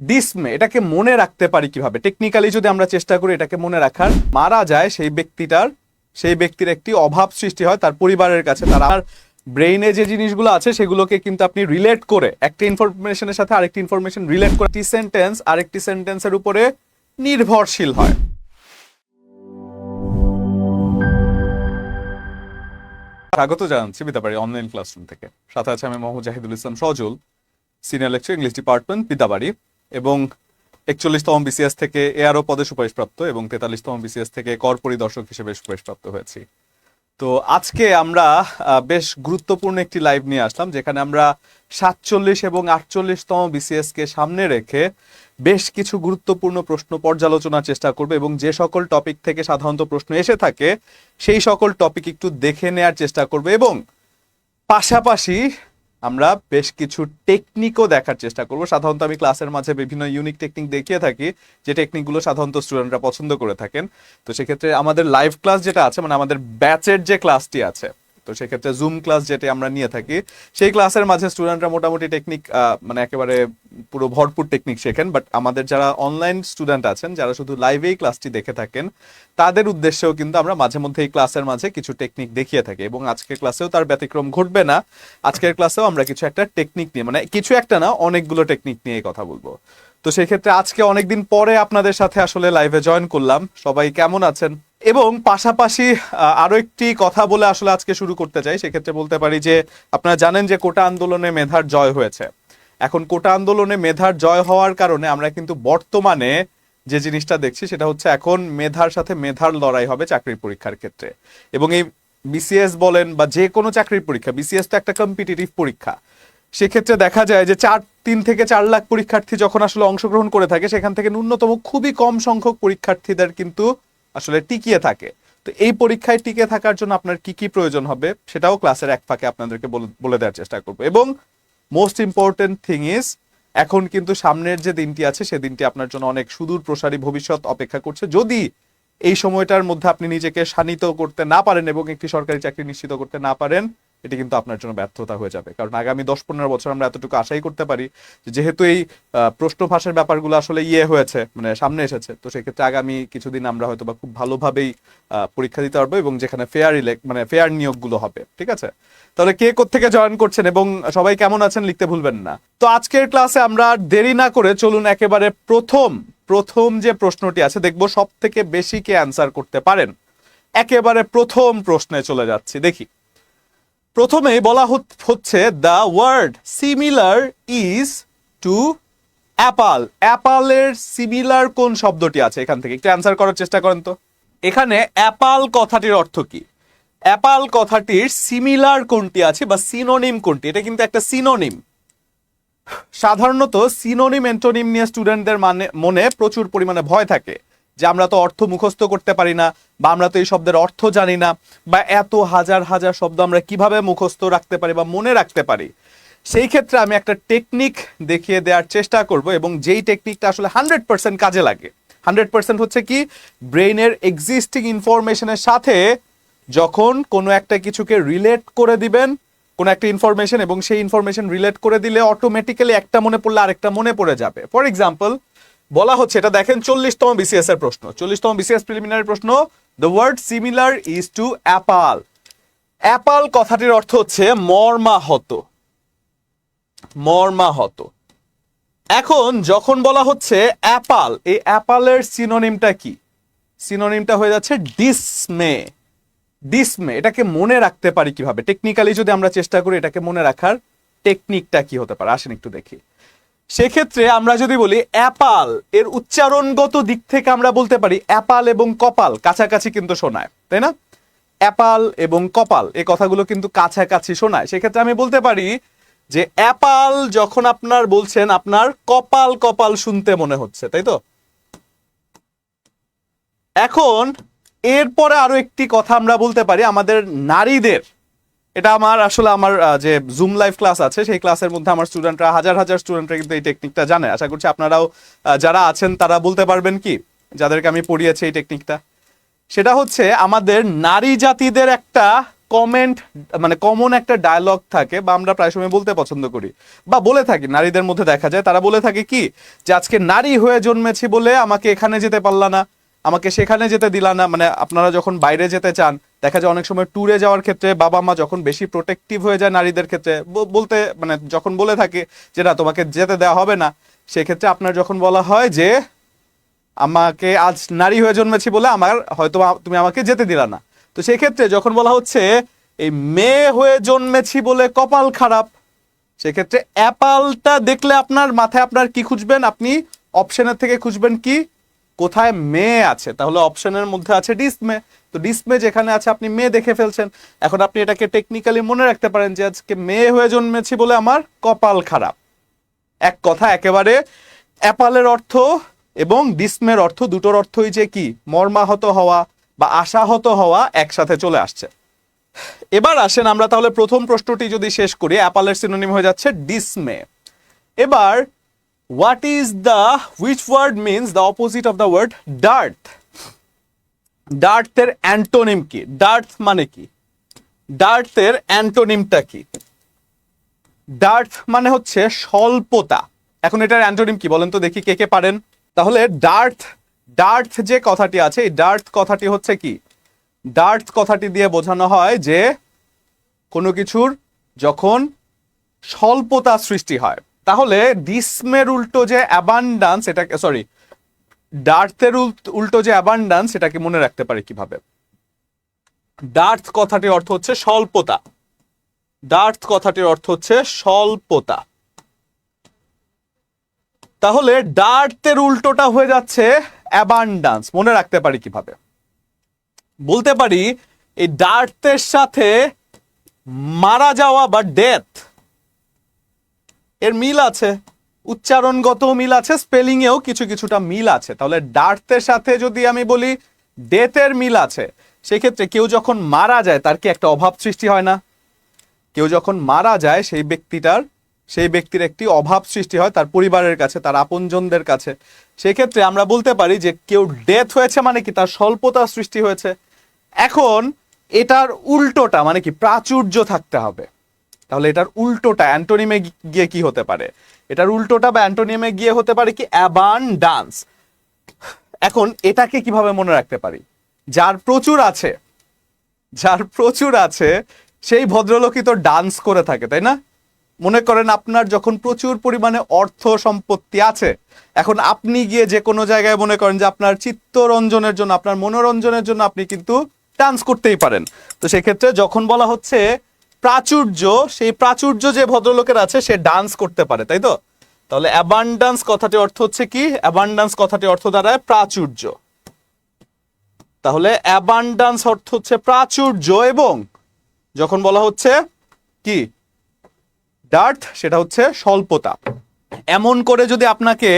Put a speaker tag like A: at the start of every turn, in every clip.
A: ডিসমে এটাকে মনে রাখতে পারি কীভাবে? টেকনিক্যালি যদি আমরা চেষ্টা করি এটাকে মনে রাখার, মারা যায় সেই ব্যক্তিটার, সেই ব্যক্তির একটি অভাব সৃষ্টি হয় তার পরিবারের কাছে। তার আর ব্রেইনে যে জিনিসগুলো আছে সেগুলোকে কিন্তু আপনি রিলেট করে, একটা ইনফরমেশনের সাথে আরেকটি ইনফরমেশন রিলেট করে, একটি সেন্টেন্স আরেকটি সেন্টেন্সের উপরে নির্ভরশীল হয়। স্বাগত জানাচ্ছি বিদ্যাবাড়ি অনলাইন ক্লাসরুম থেকে। সাথে আছে আমি Mohammad Zahidul Islam Sajal senior lecture English department Biddabari. এবং একচল্লিশতম বিসিএস থেকে এআরও পদে সুপারিশপ্রাপ্ত এবং তেতাল্লিশতম বিসিএস থেকে কর পরিদর্শক হিসেবে সুপারিশপ্রাপ্ত হয়েছি। তো আজকে আমরা বেশ গুরুত্বপূর্ণ একটি লাইভ নিয়ে আসলাম, যেখানে আমরা সাতচল্লিশ এবং আটচল্লিশতম বিসিএস কে সামনে রেখে বেশ কিছু গুরুত্বপূর্ণ প্রশ্ন পর্যালোচনার চেষ্টা করব এবং যে সকল টপিক থেকে সাধারণত প্রশ্ন এসে থাকে, সেই সকল টপিক একটু দেখে নেয়ার চেষ্টা করব এবং পাশাপাশি আমরা বেশ কিছু টেকনিকও দেখার চেষ্টা করব। সাধারণত আমি ক্লাসের মাঝে বিভিন্ন ইউনিক টেকনিক দেখিয়ে থাকি, যে টেকনিকগুলো সাধারণত স্টুডেন্টরা পছন্দ করে থাকেন। তো সেক্ষেত্রে আমাদের লাইভ ক্লাস যেটা আছে মানে আমাদের ব্যাচের যে ক্লাসটি আছে তো সেক্ষেত্রে জুম ক্লাস যেটা আমরা নিয়ে থাকি, সেই ক্লাসের মাঝে স্টুডেন্টরা মোটামুটি টেকনিক মানে একেবারে পুরো ভরপুর টেকনিক শেখেন বাট আমাদের যারা অনলাইন স্টুডেন্ট আছেন, যারা শুধু লাইভেই ক্লাসটি দেখে থাকেন, তাদের উদ্দেশ্যেও কিন্তু আমরা মাঝে মধ্যে এই ক্লাসের মাঝে কিছু টেকনিক দেখিয়ে থাকি, এবং আজকের ক্লাসেও তার ব্যতিক্রম ঘটবে না। আজকের ক্লাসেও আমরা কিছু একটা টেকনিক নিয়ে মানে কিছু একটা না, অনেকগুলো টেকনিক নিয়ে কথা বলব। তো সেই ক্ষেত্রে আজকে অনেকদিন পরে আপনাদের সাথে আসলে লাইভে জয়েন করলাম। সবাই কেমন আছেন? এবং পাশাপাশি আরও একটি কথা বলে আসলে আজকে শুরু করতে চাই। সেক্ষেত্রে বলতে পারি যে, আপনারা জানেন যে কোটা আন্দোলনে মেধার জয় হয়েছে। এখন কোটা আন্দোলনে মেধার জয় হওয়ার কারণে আমরা কিন্তু বর্তমানে যে জিনিসটা দেখছি, সেটা হচ্ছে এখন মেধার সাথে মেধার লড়াই হবে চাকরির পরীক্ষার ক্ষেত্রে। এবং এই বিসিএস বলেন বা যে কোনো চাকরির পরীক্ষা বিসিএস তো একটা কম্পিটিটিভ পরীক্ষা। সেক্ষেত্রে দেখা যায় যে চার, তিন থেকে চার লাখ পরীক্ষার্থী যখন আসলে অংশগ্রহণ করে থাকে, সেখান থেকে ন্যূনতম খুবই কম সংখ্যক পরীক্ষার্থীদের কিন্তু আসলে টিকিয়ে থাকে। তো এই পরীক্ষায় টিকে থাকার জন্য আপনার কি কি প্রয়োজন হবে, সেটাও ক্লাসের এক ফাঁকে আপনাদেরকে বলে- দেওয়ার চেষ্টা করব। এবং মোস্ট ইম্পর্টেন্ট থিং ইজ এখন কিন্তু সামনের যে দিনটি আছে, সে দিনটি আপনার জন্য অনেক সুদূর প্রসারী ভবিষ্যৎ অপেক্ষা করছে। যদি এই সময়টার মধ্যে আপনি নিজেকে শানিত করতে না পারেন এবং একটি সরকারি চাকরি নিশ্চিত করতে না পারেন এটি কিন্তু আপনার জন্য ব্যর্থতা হয়ে যাবে। কারণ আগামী দশ পনেরো বছর আমরা এতটুকু আশাই করতে পারি যেহেতু এই প্রশ্ন ফাঁসের ব্যাপারগুলো আসলে ইয়ে হয়েছে মানে সামনে এসেছে, তো সেক্ষেত্রে আগামী কিছুদিন আমরা হয়তো বা খুব ভালোভাবেই পরীক্ষা দিতে পারব এবং যেখানে ফেয়ার ইলেক্ট মানে ফেয়ার নিয়োগগুলো হবে, ঠিক আছে? তাহলে কে থেকে জয়েন করছেন এবং সবাই কেমন আছেন লিখতে ভুলবেন না। তো আজকের ক্লাসে আমরা দেরি না করে চলুন একেবারে প্রথম প্রথম যে প্রশ্নটি আছে, দেখব সব থেকে বেশি কে অ্যান্সার করতে পারেন। একেবারে প্রথম প্রশ্নে চলে যাচ্ছি, দেখি। প্রথমেই বলা হচ্ছে the word similar is to appal অ্যাপালের similar কোন শব্দটি আছে এখান থেকে? একটু অ্যান্সার করার চেষ্টা করেন তো। এখানে অ্যাপাল কথাটির অর্থ কি? অ্যাপাল কথাটির সিমিলার কোনটি আছে বা সিনোনিম কোনটি? এটা কিন্তু একটা সিনোনিম সাধারণত সিনোনিম এন্টোনিম নিয়ে স্টুডেন্টদের মানে মনে প্রচুর পরিমাণে ভয় থাকে। যে আমরা তো অর্থ মুখস্থ করতে পারি না, বা আমরা তো এই শব্দের অর্থ জানি না, বা এত হাজার হাজার শব্দ আমরা কীভাবে মুখস্থ রাখতে পারি বা মনে রাখতে পারি? সেই ক্ষেত্রে আমি একটা টেকনিক দেখিয়ে দেওয়ার চেষ্টা করব এবং যেই টেকনিকটা আসলে হান্ড্রেড পার্সেন্ট কাজে লাগে। হান্ড্রেড পার্সেন্ট হচ্ছে কি? ব্রেইনের এক্সিস্টিং ইনফরমেশনের সাথে যখন কোনো একটা কিছুকে রিলেট করে দিবেন, কোনো একটা ইনফরমেশন এবং সেই ইনফরমেশন রিলেট করে দিলে অটোমেটিক্যালি একটা মনে পড়লে আরেকটা মনে পড়ে যাবে। ফর এক্সাম্পল বলা হচ্ছে, এটা দেখেন, চল্লিশতম বিসিএস এর প্রশ্ন। চল্লিশতম বিসিএস প্রিলিমিনারি প্রশ্ন the word similar is to appal appal কথাটির অর্থ হচ্ছে, মর্মাহত। মর্মাহত। এখন যখন বলা হচ্ছে অ্যাপাল এই অ্যাপালের সিনোনিমটা কি? সিনোনিমটা হয়ে যাচ্ছে ডিসমে ডিসমে এটাকে মনে রাখতে পারি কীভাবে? টেকনিক্যালি যদি আমরা চেষ্টা করি, এটাকে মনে রাখার টেকনিকটা কি হতে পারে? আসেন একটু দেখি। সেক্ষেত্রে আমরা যদি বলি অ্যাপাল, এর উচ্চারণগত দিক থেকে আমরা বলতে পারি অ্যাপাল এবং কপাল, কাছাকাছি কিন্তু শোনায়, তাই না? অ্যাপাল এবং কপাল, এই কথাগুলো কিন্তু কাছাকাছি শোনায়। সেক্ষেত্রে আমি বলতে পারি যে অ্যাপাল যখন আপনার বলছেন, আপনার কপাল কপাল শুনতে মনে হচ্ছে, তাই তো? এখন এরপরে আরও একটি কথা আমরা বলতে পারি আমাদের নারীদের। এটা আমার আসলে আমার যে জুম লাইভ ক্লাস আছে, সেই ক্লাসের মধ্যে আমার স্টুডেন্টরা হাজার হাজার স্টুডেন্টরা কিন্তু এই টেকনিকটা জানে। আশা করছি আপনারাও যারা আছেন তারা বলতে পারবেন কি? যাদেরকে আমি পড়িয়েছি এই টেকনিকটা সেটা হচ্ছে আমাদের নারী জাতিদের একটা কমেন্ট মানে কমন একটা ডায়লগ থাকে, বা আমরা প্রায় সময় বলতে পছন্দ করি। বা বলে থাকি, নারীদের মধ্যে দেখা যায়, তারা বলে থাকে কি? যে আজকে নারী হয়ে জন্মেছি বলে আমাকে এখানে যেতে পারলা না, আমাকে সেখানে যেতে দিলা না। মানে আপনারা যখন বাইরে যেতে চান দেখা যায় অনেক সময় ট্যুরে যাওয়ার ক্ষেত্রে বাবা মা যখন বেশি প্রোটেক্টিভ হয়ে যায় নারীদের ক্ষেত্রে বলতে মানে যখন বলে থাকে যে, না, তোমাকে যেতে দেওয়া হবে না, সেক্ষেত্রে আপনার যখন বলা হয় যে, আমাকে আজ নারী হয়ে জন্মেছি বলে আমার, হয়তো তুমি আমাকে যেতে দিলা না। তো সেই ক্ষেত্রে যখন বলা হচ্ছে, এই মেয়ে হয়ে জন্মেছি বলে কপাল খারাপ, সেক্ষেত্রে অ্যাপালটা দেখলে আপনার মাথায় আপনার কি খুঁজবেন? আপনি অপশনের থেকে খুঁজবেন কি? কোথায় মেয়ে আছে? তাহলে অপশনের মধ্যে আছে ডিসমে তো ডিসমে যেখানে আছে, আপনি মেয়ে দেখে ফেলছেন। এখন আপনি এটাকে টেকনিক্যালি মনে রাখতে পারেন যে, আজকে মেয়ে হয়ে জন্মেছি বলে আমার কপাল খারাপ। এক কথা, একেবারে অ্যাপালের অর্থ এবং ডিসমের অর্থ দুটোর অর্থই যে কি? মর্মাহত হওয়া বা আশাহত হওয়া একসাথে চলে আসছে। এবার আসেন আমরা তাহলে প্রথম প্রশ্নটি যদি শেষ করি, অ্যাপালের সিনোনিম হয়ে যাচ্ছে ডিসমে এবার what is the which word means the opposite of the word dearth ডার্থের antonym কি? ডার্থ মানে কি? ডার্থের অ্যান্টোনিমটা কি? ডার্থ মানে হচ্ছে স্বল্পতা। এখন এটার অ্যান্টোনিম কি বলেন তো দেখি কে কে পারেন। তাহলে ডার্থ ডার্থ যে কথাটি আছে, এই ডার্থ কথাটি হচ্ছে কি? ডার্থ কথাটি দিয়ে বোঝানো হয় যে কোনো কিছুর যখন স্বল্পতা সৃষ্টি হয়, তাহলে ডিসমের উল্টো যে অ্যাবান্ডান্স এটাকে সরি ডার্থের উল্টো যে অ্যাবান্ডান্স এটাকে মনে রাখতে পারে কীভাবে? ডার্থ কথাটির অর্থ হচ্ছে স্বল্পতা। ডার্থ কথাটির অর্থ হচ্ছে স্বল্পতা। তাহলে ডার্থের উল্টোটা হয়ে যাচ্ছে অ্যাবান্ডান্স মনে রাখতে পারি কীভাবে? বলতে পারি, এই ডার্থের সাথে মারা যাওয়া বা ডেথ এর মিল আছে। উচ্চারণগত মিল আছে স্পেলিং এও কিছু কিছুটা মিল আছে। তাহলে ডার্থের সাথে যদি আমি বলি, ডেথের মিল আছে, সেক্ষেত্রে কেউ যখন মারা যায়, তার কি একটা অভাব সৃষ্টি হয় না? কেউ যখন মারা যায়, সেই ব্যক্তিটার, সেই ব্যক্তির একটি অভাব সৃষ্টি হয় তার পরিবারের কাছে, তার আপনজনদের কাছে। সেক্ষেত্রে আমরা বলতে পারি যে কেউ ডেথ হয়েছে মানে কি তার স্বল্পতা সৃষ্টি হয়েছে। এখন এটার উল্টোটা মানে কি প্রাচুর্য থাকতে হবে। তাহলে এটার উল্টোটা অ্যান্টোনিমে গিয়ে কি হতে পারে? এটার উল্টোটা বা অ্যান্টোনিমে গিয়ে হতে পারে কি? অ্যাবান ডান্স এখন এটাকে কীভাবে মনে রাখতে পারি? যার প্রচুর আছে, যার প্রচুর আছে, সেই ভদ্রলোকই তো ডান্স করে থাকে, তাই না? মনে করেন আপনার যখন প্রচুর পরিমাণে অর্থ সম্পত্তি আছে, এখন আপনি গিয়ে যে কোনো জায়গায় মনে করেন যে আপনার চিত্তরঞ্জনের জন্য, আপনার মনোরঞ্জনের জন্য আপনি কিন্তু ডান্স করতেই পারেন। তো সেক্ষেত্রে যখন বলা হচ্ছে প্রাচুর্য, সেই প্রাচুর্য যে ভদ্রলোকের আছে, সে ডান্স করতে পারে, তাই তো? তাহলে অ্যাবান্ডান্স কথাটির অর্থ হচ্ছে কি? অ্যাবান্ডান্স কথাটির অর্থ দাঁড়ায় প্রাচুর্য। তাহলে অ্যাবান্ডান্স অর্থ হচ্ছে প্রাচুর্য এবং যখন বলা হচ্ছে কি? ডার্থ সেটা হচ্ছে স্বল্পতা। এমন করে যদি আপনাকে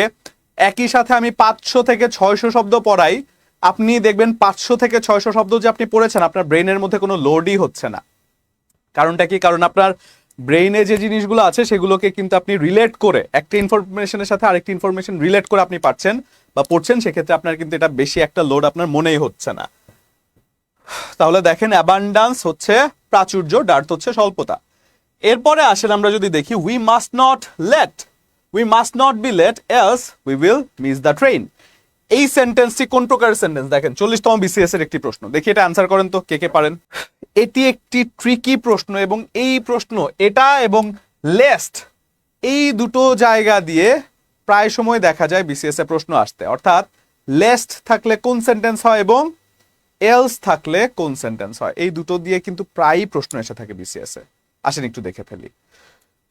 A: একই সাথে আমি পাঁচশো থেকে ছয়শো শব্দ পড়াই, আপনি দেখবেন পাঁচশো থেকে ছয়শো শব্দ যে আপনি পড়েছেন, আপনার ব্রেনের মধ্যে কোনো লোডই হচ্ছে না। কারণটা কি? কারণ আপনার ব্রেইনে যে জিনিসগুলো আছে, সেগুলোকে কিন্তু আপনি রিলেট করে একটা ইনফরমেশনের সাথে আরেকটি ইনফরমেশন রিলেট করে আপনি পাচ্ছেন বা পড়ছেন, সেক্ষেত্রে আপনার কিন্তু এটা বেশি একটা লোড আপনার মনেই হচ্ছে না। তাহলে দেখেন অ্যাবান্ডান্স হচ্ছে প্রাচুর্য ডার্থ হচ্ছে স্বল্পতা। এরপরে আসেন আমরা যদি দেখি we must not late we must not be late else we will miss the train এই সেন্টেন্সটি কোন প্রকারের সেন্টেন্স দেখেন, চল্লিশতম বিসিএস এর একটি প্রশ্ন। দেখি এটা অ্যান্সার করেন তো, কে কে পারেন? এটি একটি ট্রিকি প্রশ্ন এবং এই প্রশ্ন, এটা এবং লেস্ট এই দুটো জায়গা দিয়ে প্রায় সময় দেখা যায় বিসিএস এ প্রশ্ন আসতে। অর্থাৎ লেস্ট থাকলে কোন সেন্টেন্স হয় এবং এলস থাকলে কোন সেন্টেন্স হয়? এই দুটো দিয়ে কিন্তু প্রায়ই প্রশ্ন এসে থাকে বিসিএস এ। আসেন একটু দেখে ফেলি।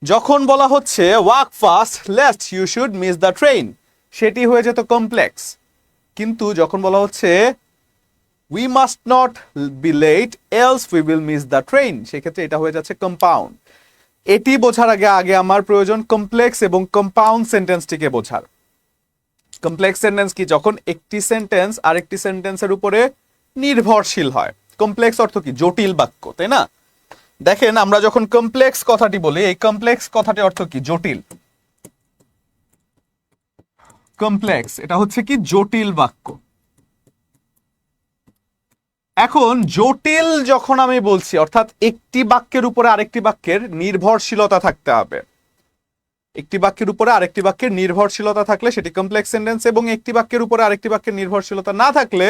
A: যখন বলা হচ্ছে walk fast lest you should miss the train সেটি হয়ে যেত কমপ্লেক্স কিন্তু যখন বলা হচ্ছে we must not be late else we will miss the train সেক্ষেত্রে এটা হয়ে যাচ্ছে কম্পাউন্ড এটি বোঝার আগে আগে আমার প্রয়োজন কমপ্লেক্স এবং কম্পাউন্ড সেন্টেন্সটিকে বোঝার। কমপ্লেক্স সেন্টেন্স কি? যখন একটি সেন্টেন্স আরেকটি সেন্টেন্সের উপরে নির্ভরশীল হয়। কমপ্লেক্স অর্থ কি? জটিল বাক্য, তাই না? দেখেন, আমরা যখন কমপ্লেক্স কথাটি বলি, এই কমপ্লেক্স কথাটি অর্থ কি? জটিল। কমপ্লেক্স এটা হচ্ছে কি? জটিল বাক্য। এখন জটিল যখন আমি বলছি, অর্থাৎ একটি বাক্যের উপরে আরেকটি বাক্যের নির্ভরশীলতা থাকতে হবে। একটি বাক্যের উপরে আরেকটি বাক্যের নির্ভরশীলতা থাকলে সেটি কমপ্লেক্স সেন্টেন্স এবং একটি বাক্যের উপরে আরেকটি বাক্যের নির্ভরশীলতা না থাকলে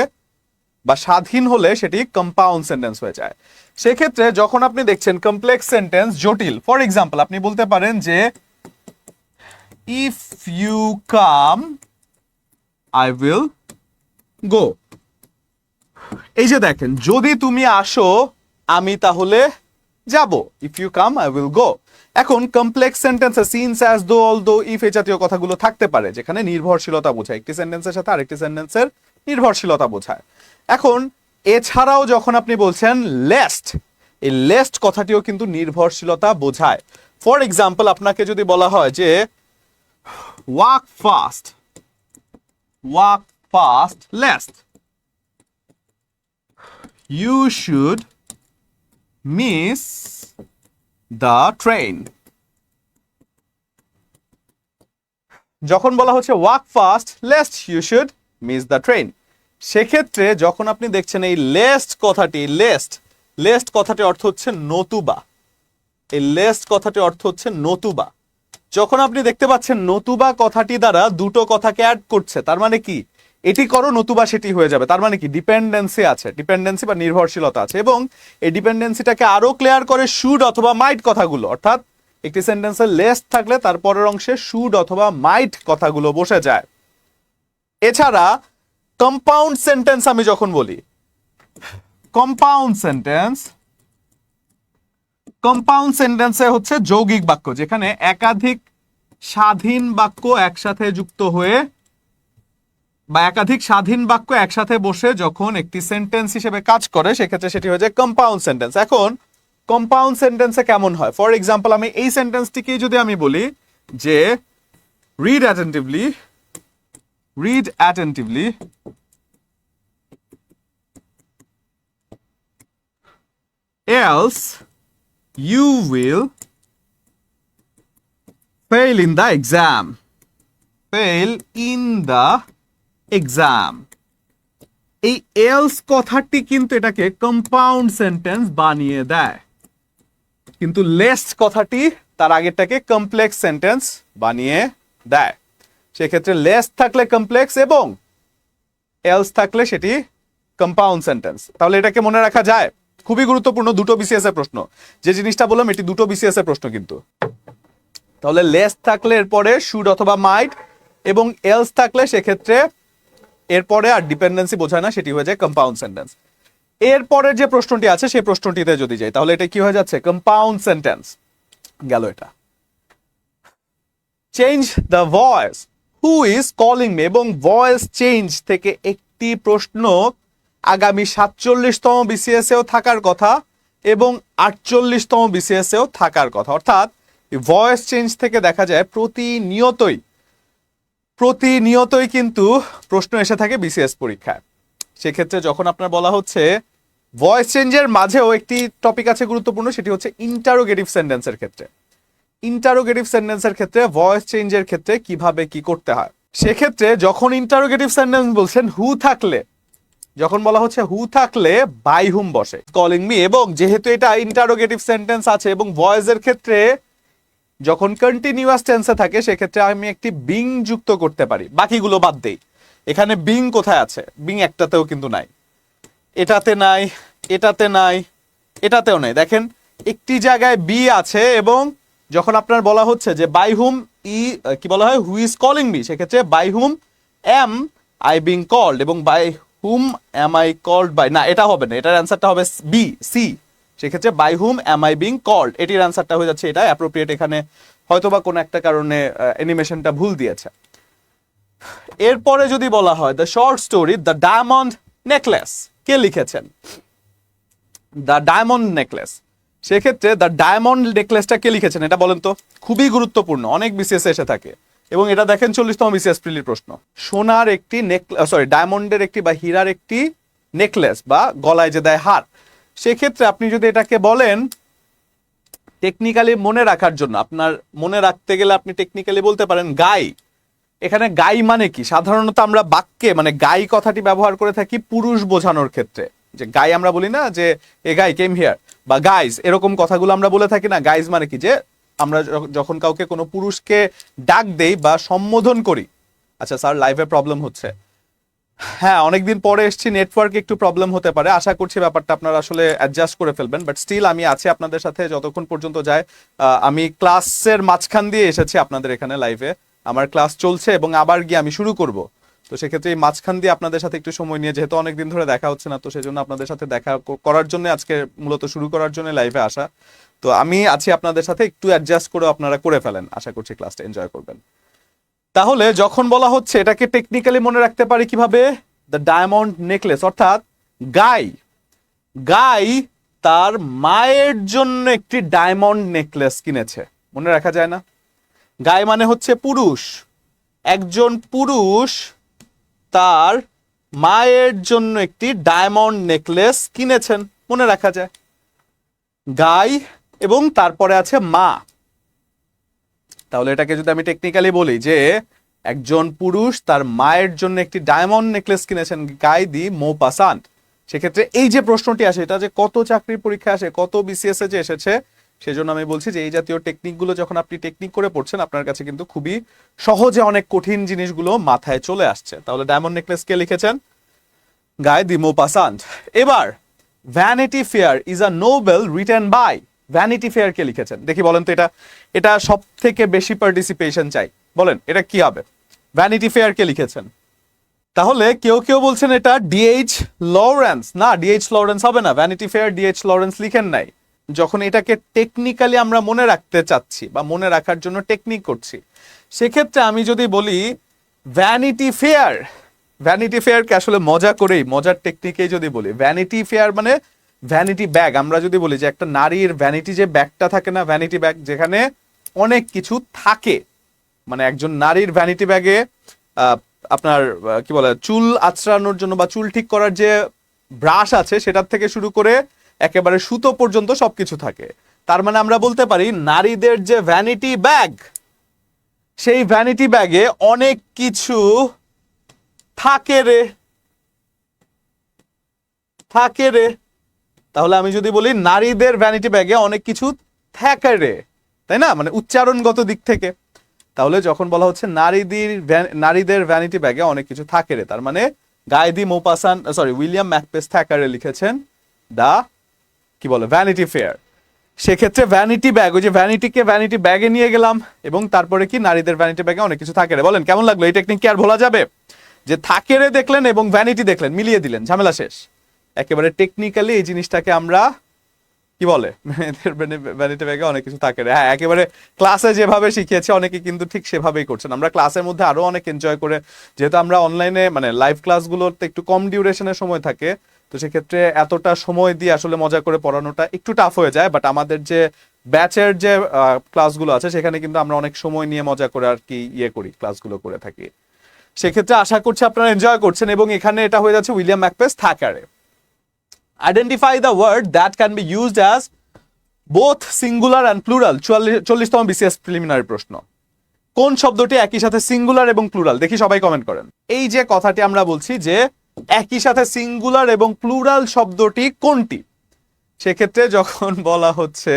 A: বা স্বাধীন হলে সেটি কম্পাউন্ড সেন্টেন্স হয়ে যায়। সেক্ষেত্রে যখন আপনি দেখছেন কমপ্লেক্স সেন্টেন্স জটিল ফর এক্সাম্পল আপনি বলতে পারেন যে if you come I will go এই যে দেখেন, যদি তুমি আসো, আমি তাহলে যাব। If you come I will go এখন কমপ্লেক্স সেন্টেন্সে since as though although if এই জাতীয় কথাগুলো থাকতে পারে, যেখানে নির্ভরশীলতা বোঝায়। একটি সেন্টেন্সের সাথে আরেকটি সেন্টেন্সের নির্ভরশীলতা বোঝায়। এখন, এছাড়াও যখন আপনি বলছেন লেস্ট এই লেস্ট কথাটিও কিন্তু নির্ভরশীলতা বোঝায়। ফর এক্সাম্পল আপনাকে যদি বলা হয় যে walk fast walk fast lest you should miss the train. যখন বলা হচ্ছে walk fast lest you should miss the train সেক্ষেত্রে যখন আপনি দেখছেন এই লেস্ট কথাটি লেস্ট লেস্ট কথাটি অর্থ হচ্ছে নতুবা। এই লেস্ট কথাটি অর্থ হচ্ছে নতুবা। যখন আপনি দেখতে পাচ্ছেন নতুবা কথাটি দ্বারা দুটো কথাকে অ্যাড করছে, তার মানে কি? এটি করো, নতুবা সেটি হয়ে যাবে। তার মানে কি? ডিপেন্ডেন্সি আছে। ডিপেন্ডেন্সি বা নির্ভরশীলতা আছে। এবং এই ডিপেন্ডেন্সিটাকে আরও ক্লিয়ার করে শুড অথবা মাইট কথাগুলো। অর্থাৎ একটি সেন্টেন্সের লেস থাকলে তার পরের অংশে শুড অথবা মাইট কথাগুলো বসে যায়। এছাড়া কম্পাউন্ড সেন্টেন্স আমি যখন বলি কম্পাউন্ড সেন্টেন্স কম্পাউন্ড সেন্টেন্সে হচ্ছে যৌগিক বাক্য, যেখানে একাধিক স্বাধীন বাক্য একসাথে যুক্ত হয়ে বা একাধিক স্বাধীন বাক্য একসাথে বসে যখন একটি সেন্টেন্স হিসেবে কাজ করে, সেক্ষেত্রে সেটি হয়ে যায় কম্পাউন্ড সেন্টেন্স এখন কম্পাউন্ড সেন্টেন্সে কেমন হয়? ফর এক্সাম্পল আমি এই সেন্টেন্সটিকেই যদি আমি বলি যে read attentively read attentively else you will fail in the exam. Fail in the exam. এই এলস কথাটি কিন্তু এটাকে কম্পাউন্ড সেন্টেন্স বানিয়ে দেয়। কিন্তু লেস্ট কথাটি তার আগেরটাকে কমপ্লেক্স সেন্টেন্স বানিয়ে দেয়। সেক্ষেত্রে লেস থাকলে কমপ্লেক্স এবং এলস থাকলে সেটি কম্পাউন্ড সেন্টেন্স তাহলে এটাকে মনে রাখা যায়। খুবই গুরুত্বপূর্ণ দুটো বিসিএস এর প্রশ্ন। যে জিনিসটা বললাম, এটি দুটো বিসিএস এর প্রশ্ন কিন্তু। তাহলে লেস থাকলে এরপরে শুড অথবা মাইট এবং এলস থাকলে সেক্ষেত্রে এরপরে আর ডিপেন্ডেন্সি বোঝায় না, সেটি হয়ে যায় কম্পাউন্ড সেন্টেন্স এরপরের যে প্রশ্নটি আছে, সেই প্রশ্নটিতে যদি যাই, তাহলে এটা কি হয়ে যাচ্ছে? কম্পাউন্ড সেন্টেন্স গেল এটা। Change the voice who is calling me এবং ভয়েস চেঞ্জ থেকে একটি প্রশ্ন আগামী সাতচল্লিশতম বিসিএস এও থাকার কথা এবং আটচল্লিশতম বিসিএস এও থাকার কথা। অর্থাৎ ভয়েস চেঞ্জ থেকে দেখা যায় প্রতিনিয়তই প্রতিনিয়তই কিন্তু প্রশ্ন এসে থাকে বিসিএস পরীক্ষায়। সেক্ষেত্রে যখন আপনার বলা হচ্ছে ভয়েস চেঞ্জের মাঝেও একটি টপিক আছে গুরুত্বপূর্ণ, সেটি হচ্ছে ইন্টারোগেটিভ সেন্টেন্সের ক্ষেত্রে। ইন্টারোগেটিভ সেন্টেন্সের ক্ষেত্রে ভয়েস চেঞ্জের ক্ষেত্রে কীভাবে কি করতে হয়? সেক্ষেত্রে যখন ইন্টারোগেটিভ সেন্টেন্স বলছেন হু থাকলে, যখন বলা হচ্ছে হু থাকলে বাই হুম বসে। কলিং মি এবং যেহেতু এটা ইন্টারোগেটিভ সেন্টেন্স আছে এবং ভয়েসের ক্ষেত্রে যখন কন্টিনিউয়াস টেন্সে থাকে, সেক্ষেত্রে আমি একটি বিং যুক্ত করতে পারি। বাকিগুলো বাদ দেই। এখানে বিং কোথায় আছে? বিং একটাতেও কিন্তু নাই। এটাতে নাই এটাতে নাই, এটাতেও নেই। দেখেন, একটি জায়গায় বি আছে এবং যখন আপনার বলা হচ্ছে যে বাই হুম ই কি বলা হয়? হু ইজ কলিং মি সেক্ষেত্রে by whom am I being called এবং by whom am I called by না, এটা হবে না। এটার অ্যান্সারটা হবে বি সি সেক্ষেত্রে by whom am I being called এটির অ্যান্সারটা হয়ে যাচ্ছে এটা অ্যাপ্রোপ্রিয়েট এখানে। হয়তোবা কোনো একটা কারণে অ্যানিমেশনটা ভুল দিয়েছে। এরপরে যদি বলা হয় the short story the diamond necklace কে লিখেছেন? দ্য ডায়মন্ড নেকলেস সেক্ষেত্রে দ্য ডায়মন্ড নেকলেসটা কে লিখেছেন? এটা বলেন তো, খুবই গুরুত্বপূর্ণ, অনেক বিসিএস এসে থাকে। এবং এটা দেখেন চল্লিশতম বিসিএস প্রিলির প্রশ্ন। সোনার একটি নেকলেস সরি ডায়মন্ডের একটি বা হীরার একটি নেকলেস বা গলায় যে দেয় হার সেক্ষেত্রে আপনি যদি এটাকে বলেন টেকনিক্যালি মনে রাখার জন্য, আপনার মনে রাখতে গেলে আপনি টেকনিক্যালি বলতে পারেন গাই। এখানে গাই মানে কি? সাধারণত আমরা বাক্যে মানে গাই কথাটি ব্যবহার করে থাকি পুরুষ বোঝানোর ক্ষেত্রে। যে গাই আমরা বলি না, যে, এ গাই কেম হিয়ার বা গাইজ এরকম কথাগুলো আমরা বলে থাকি না। গাইজ মানে কি? যে, আমরা যখন কাউকে কোনো পুরুষকে ডাক দেই বা সম্বোধন করি। আচ্ছা স্যার লাইভে প্রবলেম হচ্ছে। হ্যাঁ অনেকদিন পরে এসেছি নেটওয়ার্কে একটু প্রবলেম হতে পারে। আশা করছি ব্যাপারটা আপনারা আসলে অ্যাডজাস্ট করে ফেলবেন বাট স্টিল আমি আছি আপনাদের সাথে যতক্ষণ পর্যন্ত যায়। আমি ক্লাসের মাঝখান দিয়ে এসেছি আপনাদের এখানে লাইভে আমার ক্লাস চলছে এবং আবার গিয়ে আমি শুরু করব। তো সেক্ষেত্রে এই মাঝখান দিয়ে আপনাদের সাথে একটু সময় নিয়ে, যেহেতু অনেকদিন ধরে দেখা হচ্ছে না, তো সেজন্য আপনাদের সাথে দেখা করার জন্য আজকে মূলত শুরু করার জন্য লাইভে আসা। তো আমি আছি আপনাদের সাথে, একটু অ্যাডজাস্ট করে আপনারা করে ফেলেন। আশা করছি ক্লাসটা এনজয় করবেন। তাহলে যখন বলা হচ্ছে এটাকে টেকনিক্যালি মনে রাখতে পারি কীভাবে? দ্য ডায়মন্ড নেকলেস অর্থাৎ গাই। গাই তার মায়ের জন্য একটি ডায়মন্ড নেকলেস কিনেছে। মনে রাখা যায় না? গাই মানে হচ্ছে পুরুষ। একজন পুরুষ তার মায়ের জন্য একটি ডায়মন্ড নেকলেস কিনেছেন। মনে রাখা যায়। গাই এবং তারপরে আছে মা। তাহলে এটাকে যদি আমি টেকনিক্যালি বলি যে একজন পুরুষ তার মায়ের জন্য একটি ডায়মন্ড নেকলেস কিনেছেন গাই দি মো পাসান্ট সেক্ষেত্রে এই যে প্রশ্নটি আসে, এটা যে কত চাকরির পরীক্ষা আসে, কত বিসিএস এ যে এসেছে, সেজন্য আমি বলছি যে এই জাতীয় টেকনিকগুলো যখন আপনি টেকনিক করে পড়ছেন, আপনার কাছে কিন্তু খুবই সহজে অনেক কঠিন জিনিসগুলো মাথায় চলে আসছে। তাহলে ডায়মন্ড নেকলেস কে লিখেছেন? গায়ে দি মো পাসান্ট এবার Vanity Fair is a novel written by Vanity Fair কে লিখেছেন? দেখি বলেন তো এটা এটা সব থেকে বেশি পার্টিসিপেশন চাই। বলেন, এটা কি হবে? ভ্যানিটি ফেয়ার কে লিখেছেন? তাহলে কেউ কেউ বলছেন এটা ডিএইচ লরেন্স না ডিএইচ লরেন্স হবে না। ভ্যানিটি ফেয়ার ডিএইচ লরেন্স লিখেন নাই। যখন এটাকে টেকনিক্যালি আমরা মনে রাখতে চাচ্ছি বা মনে রাখার জন্য টেকনিক করছি, সেক্ষেত্রে আমি যদি বলি ভ্যানিটি ফেয়ার ভ্যানিটি ফেয়ারকে আসলে মজা করেই, মজার টেকনিকেই যদি বলি ভ্যানিটি ফেয়ার মানে ভ্যানিটি ব্যাগ আমরা যদি বলি যে একটা নারীর ভ্যানিটি যে ব্যাগটা থাকে না ভ্যানিটি ব্যাগ যেখানে অনেক কিছু থাকে। মানে একজন নারীর ভ্যানিটি ব্যাগে আপনার কি বলে, চুল আঁচড়ানোর জন্য বা চুল ঠিক করার যে ব্রাশ আছে, সেটার থেকে শুরু করে একেবারে সুতো পর্যন্ত সবকিছু থাকে। তার মানে আমরা বলতে পারি নারীদের যে ভ্যানিটি ব্যাগ সেই ভ্যানিটি ব্যাগে অনেক কিছু থাকে রে। থাকে রে। তাহলে আমি যদি বলি নারীদের ভ্যানিটি ব্যাগে অনেক কিছু থাকে রে, তাই না? মানে উচ্চারণগত দিক থেকে। তাহলে যখন বলা হচ্ছে নারীদের নারীদের ভ্যানিটি ব্যাগে অনেক কিছু থাকে রে, তার মানে Guy de Maupassant sorry William Makepeace Thackeray লিখেছেন দা, কি বলে ভ্যানিটি ফেয়ার সেক্ষেত্রে ভ্যানিটি ব্যাগ ওই যে ভ্যানিটিকে ভ্যানিটি ব্যাগে নিয়ে গেলাম, এবং তারপরে কি নারীদের ভ্যানিটি ব্যাগে অনেক কিছু থাকে রে। বলেন, কেমন লাগল? এই টেকনিক কি আর ভোলা যাবে? যে থাকে রে দেখলেন এবং ভ্যানিটি দেখলেন, মিলিয়ে দিলেন, ঝামেলা শেষ। একেবারে টেকনিক্যালি এই জিনিসটাকে আমরা, কি বলে? ভ্যানিটি ব্যাগে অনেক কিছু থাকে। হ্যাঁ একেবারে ক্লাসে যেভাবে শিখিয়েছে, অনেকে কিন্তু ঠিক সেভাবেই করছেন। আমরা ক্লাসের মধ্যে আরও অনেক এনজয় করে, যেহেতু আমরা অনলাইনে মানে লাইভ ক্লাসগুলোতে একটু কম ডিউরেশনের সময় থাকে, তো সেক্ষেত্রে এতটা সময় দিয়ে আসলে মজা করে পড়ানোটা একটু টাফ হয়ে যায়। বাট আমাদের যে ব্যাচের যে ক্লাসগুলো আছে, সেখানে কিন্তু আমরা অনেক সময় নিয়ে মজা করে আর কি ইয়ে করি ক্লাসগুলো করে থাকি। সেক্ষেত্রে আশা করছি আপনারা এনজয় করছেন এবং এখানে এটা হয়ে যাচ্ছে William Makepeace Thackeray. Identify the word that can be used as both singular and plural চল্লিশতম BCS preliminary প্রশ্ন। কোন শব্দটি একই সাথে সিঙ্গুলার এবং প্লুরাল দেখি সবাই কমেন্ট করেন। এই যে কথাটি আমরা বলছি যে একই সাথে সিঙ্গুলার এবং প্লুরাল শব্দটি কোনটি? সেক্ষেত্রে যখন বলা হচ্ছে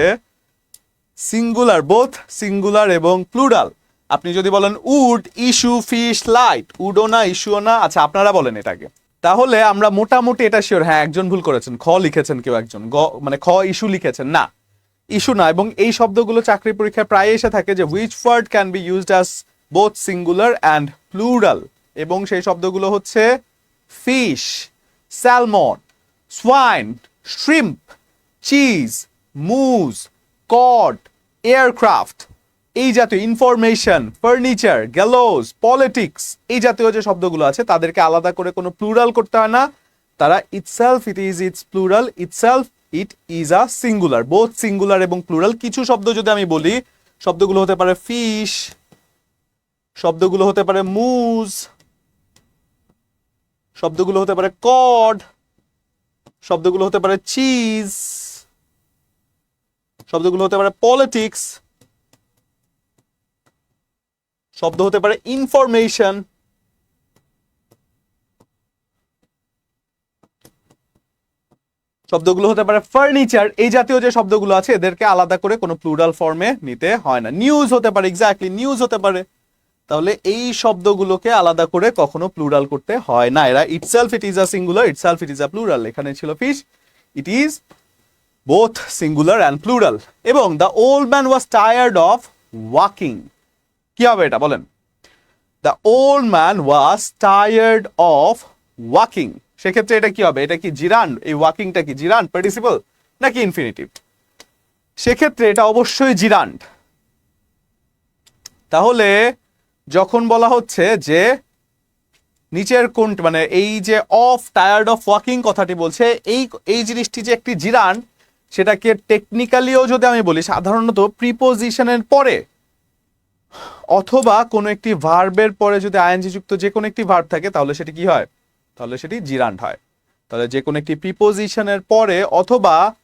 A: সিঙ্গুলার বোথ সিঙ্গুলার এবং প্লুরাল আপনি যদি বলেন উড, ইস্যু, ফিশ, লাইট উডও না ইস্যুও না আচ্ছা আপনারা বলেন এটাকে। তাহলে আমরা মোটামুটি এটা শিওর হ্যাঁ একজন ভুল করেছেন। খ লিখেছেন কেউ একজন। গ মানে খ ইস্যু লিখেছেন। না, ইস্যু না। এবং এই শব্দগুলো চাকরি পরীক্ষায় প্রায় এসে থাকে যে which word can be used as both singular and plural এবং সেই শব্দগুলো হচ্ছে fish salmon swine shrimp cheese moose cod aircraft এই জাতীয় ইনফরমেশন ফার্নিচার গ্যালোজ পলিটিক্স এই জাতীয় যে শব্দগুলো আছে, তাদেরকে আলাদা করে কোনো প্লুরাল করতে হয় না। তারা itself it is its plural itself it is a singular both singular এবং প্লুরাল কিছু শব্দ যদি আমি বলি, শব্দগুলো হতে পারে ফিশ শব্দগুলো হতে পারে মুজ শব্দগুলো হতে পারে কড শব্দগুলো হতে পারে চিজ শব্দগুলো হতে পারে পলিটিক্স শব্দ হতে পারে ইনফরমেশন শব্দগুলো হতে পারে ফার্নিচার এই জাতীয় যে শব্দগুলো আছে, এদেরকে আলাদা করে কোনো প্লুরাল ফর্মে নিতে হয় না। নিউজ হতে পারে এক্স্যাক্টলি নিউজ হতে পারে। তাহলে এই শব্দগুলোকে আলাদা করে কখনো প্লুরাল করতে হয় না। এরা itself it is a singular itself it is a plural এখানে ছিল fish it is both singular and plural এবং the old man was tired of walking কি হবে এটা? বলেন। The old man was tired of walking সেক্ষেত্রে এটা কি হবে? এটা কি জিরান এই ওয়াকিংটা কি জিরান পার্টিসিপল নাকি ইনফিনিটিভ সেক্ষেত্রে এটা অবশ্যই জিরান্ড। তাহলে যখন বলা হচ্ছে যে নিচের কোন মানে এই যে অফ টায়ার্ড অফ ওয়াকিং কথাটি বলছে, এই এই জিনিসটি যে একটি জিরান সেটাকে টেকনিক্যালিও যদি আমি বলি, সাধারণত প্রিপোজিশনের পরে অথবা কোনো একটি ভার্বের পরে যদি আইএনজি যুক্ত যে কোনো একটি ভার্ব থাকে, তাহলে সেটি কি হয়? তাহলে সেটি জিরান্ড হয়। তাহলে যে কোনো একটি প্রিপোজিশনের পরে অথবা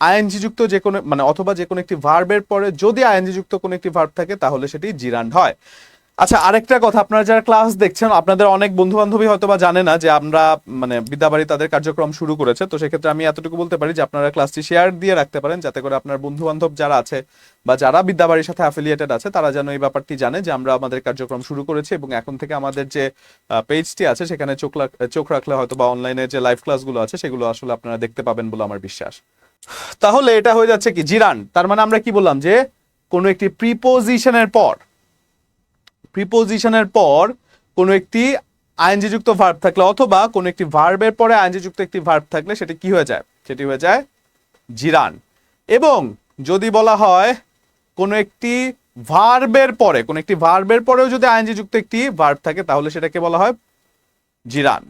A: আইএনজি যুক্ত যে কোনো মানে অথবা যে কোনো একটি ভার্বের পরে যদি আইএনজি যুক্ত কোনো একটি ভার্ব থাকে, তাহলে সেটি জিরান্ড হয়। আচ্ছা আরেকটা কথা, আপনারা যারা ক্লাস দেখছেন, আপনাদের অনেক বন্ধু বান্ধবী হয়তো বা জানে না যে আমরা মানে বিদ্যাবাড়ি তাদের কার্যক্রম শুরু করেছে। তো সেক্ষেত্রে আমি এতটুকু বলতে পারি যে আপনারা ক্লাসটি শেয়ার দিয়ে রাখতে পারেন, যাতে করে আপনার বন্ধু বান্ধব যারা আছে বা যারা বিদ্যাবাড়ির সাথে অ্যাফিলিয়েটেড আছে, তারা যেন এই ব্যাপারটি জানে যে আমরা আমাদের কার্যক্রম শুরু করেছি এবং এখন থেকে আমাদের যে পেজটি আছে, সেখানে চোখ চোখ রাখলে হয়তো বা অনলাইনে যে লাইভ ক্লাসগুলো আছে, সেগুলো আসলে আপনারা দেখতে পাবেন বলে আমার বিশ্বাস। তাহলে এটা হয়ে যাচ্ছে কি? জিরান, তার মানে আমরা কি বললাম যে, কোনো একটি প্রিপোজিশনের পর প্রিপোজিশনের পর কোনো একটি আইএনজি যুক্ত ভার্ব থাকলে অথবা কোনো একটি ভার্বের পরে আইএনজি যুক্ত একটি ভার্ব থাকলে সেটি কি হয়ে যায়? সেটি হয়ে যায় জিরান। এবং যদি বলা হয় কোনো একটি ভার্বের পরে, কোনো একটি ভার্বের পরেও যদি আইএনজি যুক্ত একটি ভার্ব থাকে, তাহলে সেটাকে বলা হয় জিরান।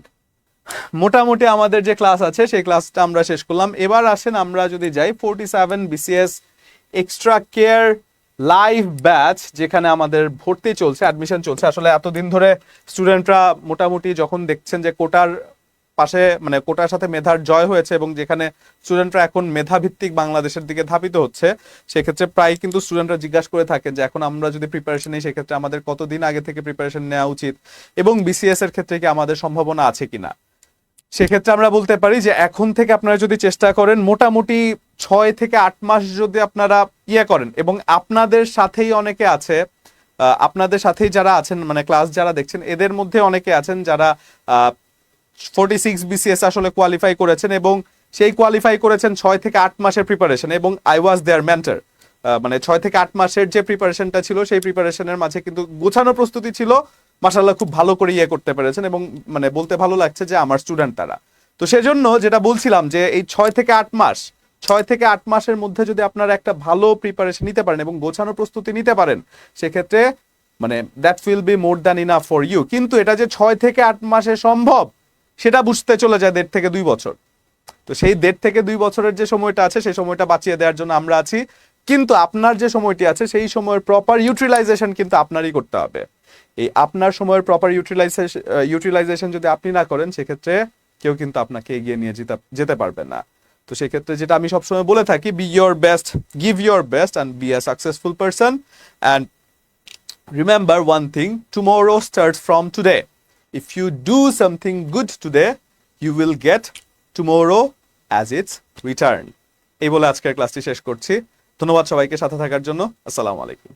A: মোটামুটি আমাদের যে ক্লাস আছে, সেই ক্লাসটা আমরা শেষ করলাম। এবার আসেন আমরা যদি যাই forty seven BCS extra care live batch যেখানে আমাদের ভর্তি চলছে অ্যাডমিশন চলছে। আসলে এতদিন ধরে স্টুডেন্টরা মোটামুটি যখন দেখছেন যে কোটার পাশে মানে কোটার সাথে মেধার জয় হয়েছে এবং যেখানে স্টুডেন্টরা এখন মেধাভিত্তিক বাংলাদেশের দিকে ধাবিত হচ্ছে, সেক্ষেত্রে প্রায় কিন্তু স্টুডেন্টরা জিজ্ঞাসা করে থাকেন যে, এখন আমরা যদি প্রিপারেশন নিই, সেক্ষেত্রে আমাদের কতদিন আগে থেকে প্রিপারেশন নেওয়া উচিত? এবং বিসিএস এর ক্ষেত্রে কি আমাদের সম্ভাবনা আছে কিনা? সেক্ষেত্রে আমরা বলতে পারি যে, এখন থেকে আপনারা যদি চেষ্টা করেন, মোটামুটি ছয় থেকে আট মাস যদি আপনারা ইয়ে করেন, এবং আপনাদের সাথেই অনেকে আছে আপনাদের সাথেই যারা আছেন মানে ক্লাস যারা দেখছেন, এদের মধ্যে অনেকে আছেন যারা ফোর্টি সিক্স বিসিএস আসলে কোয়ালিফাই করেছেন এবং সেই কোয়ালিফাই করেছেন ছয় থেকে আট মাসের প্রিপারেশন এবং আই ওয়াজ দেয়ার মেন্টার মানে ছয় থেকে আট মাসের যে প্রিপারেশনটা ছিল, সেই প্রিপারেশনের মাঝে কিন্তু গোছানো প্রস্তুতি ছিল মাসাল্লাহ খুব ভালো করে ইয়ে করতে পেরেছেন, এবং মানে বলতে ভালো লাগছে যে আমার স্টুডেন্ট তারা। তো সেজন্য যেটা বলছিলাম যে এই ছয় থেকে আট মাস ছয় থেকে আট মাসের মধ্যে যদি আপনারা একটা ভালো প্রিপারেশন নিতে পারেন এবং গোছানো প্রস্তুতি নিতে পারেন, সেক্ষেত্রে মানে that will be more than enough for you কিন্তু এটা যে ছয় থেকে আট মাসে সম্ভব, সেটা বুঝতে চলে যায় দেড় থেকে দুই বছর। তো সেই দেড় থেকে দুই বছরের যে সময়টা আছে, সেই সময়টা বাঁচিয়ে দেওয়ার জন্য আমরা আছি। কিন্তু আপনার যে সময়টি আছে, সেই সময়ের প্রপার ইউটিলাইজেশন কিন্তু আপনারই করতে হবে। এই আপনার সময়ের প্রপার ইউটিলাইজেশন ইউটিলাইজেশন যদি আপনি না করেন, সেক্ষেত্রে কেউ কিন্তু আপনাকে এগিয়ে নিয়ে যেতে যেতে পারবে না। তো সেক্ষেত্রে যেটা আমি সবসময় বলে থাকি be your best give your best and be a successful person and remember one thing, tomorrow starts from today. If you do something good today you will get tomorrow as its return এই বলে আজকের ক্লাসটি শেষ করছি। ধন্যবাদ সবাইকে সাথে থাকার জন্য। আসসালামু আলাইকুম।